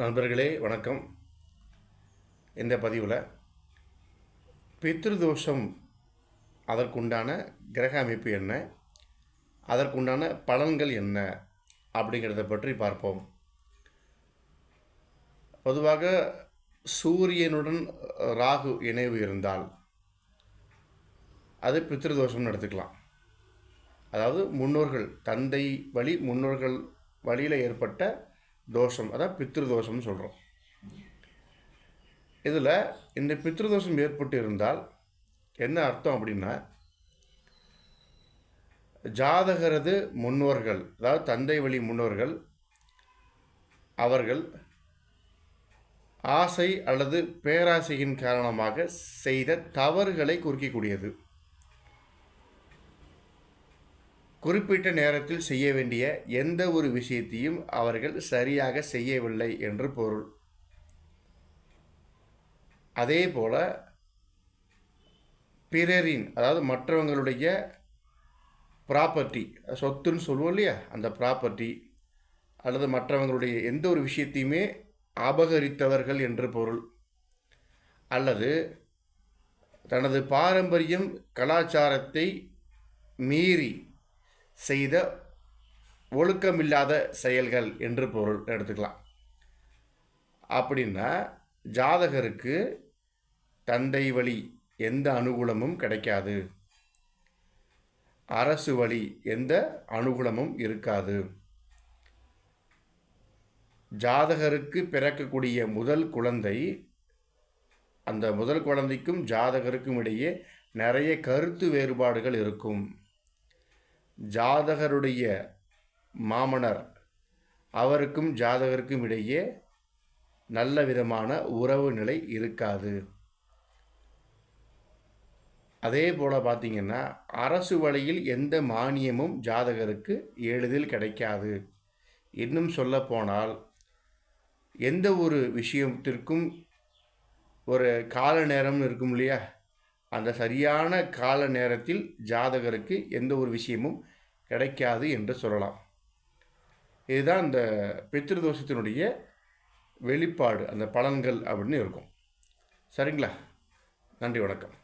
நண்பர்களே வணக்கம். இந்த பதிவில் பித்ருதோஷம் அதற்குண்டான கிரக அமைப்பு என்ன? அதற்குண்டான பலன்கள் என்ன? அப்படிங்கிறத பற்றி பார்ப்போம். பொதுவாக சூரியனுடன் ராகு இணைவு இருந்தால் அது பித்ருதோஷம்னு எடுத்துக்கலாம். அதாவது முன்னோர்கள் தந்தை வழி முன்னோர்கள் வழியில் ஏற்பட்ட தோஷம் அதான் பித்ருதோஷம்னு சொல்கிறோம் இதில் இந்த பித்ருதோஷம் ஏற்பட்டு இருந்தால் என்ன அர்த்தம் அப்படின்னா ஜாதகரது முன்னோர்கள் அதாவது தந்தை வழி முன்னோர்கள் அவர்கள் ஆசை அல்லது பேராசையின் காரணமாக செய்த தவறுகளை குறிக்கக்கூடியது. குறிப்பிட்ட நேரத்தில் செய்ய வேண்டிய எந்த ஒரு விஷயத்தையும் அவர்கள் சரியாக செய்யவில்லை என்று பொருள். அதே போல பிறரின் அதாவது மற்றவங்களுடைய ப்ராப்பர்ட்டி சொத்துன்னு சொல்லுவோம் இல்லையா? அந்த ப்ராப்பர்ட்டி அல்லது மற்றவங்களுடைய எந்த ஒரு விஷயத்தையுமே அபகரித்தவர்கள் என்று பொருள். அல்லது தனது பாரம்பரியம் கலாச்சாரத்தை மீறி செய்த ஒழுக்கமில்லாத செயல்கள் என்று பொருள் எடுத்துக்கலாம். அப்படின்னா ஜாதகருக்கு தந்தை வழி எந்த அனுகூலமும் கிடைக்காது. அரசு வழி எந்த அனுகூலமும் இருக்காது. ஜாதகருக்கு பிறக்கக்கூடிய முதல் குழந்தை அந்த முதல் குழந்தைக்கும் ஜாதகருக்கும் இடையே நிறைய கருத்து வேறுபாடுகள் இருக்கும். ஜாதகருடைய மாமனர் அவருக்கும் ஜாதகருக்கும் இடையே நல்ல விதமான உறவு நிலை இருக்காது. அதே போல் பார்த்திங்கன்னா அரசு வழியில் எந்த மானியமும் ஜாதகருக்கு எளிதில் கிடைக்காது. இன்னும் சொல்லப்போனால் எந்த ஒரு விஷயத்திற்கும் ஒரு கால நேரம் இருக்கும் இல்லையா? அந்த சரியான கால நேரத்தில் ஜாதகருக்கு எந்த ஒரு விஷயமும் கிடைக்காது என்று சொல்லலாம். இதுதான் இந்த பித்திருதோஷத்தினுடைய வெளிப்பாடு அந்த பலன்கள் அப்படின்னு இருக்கும். சரிங்களா? நன்றி வணக்கம்.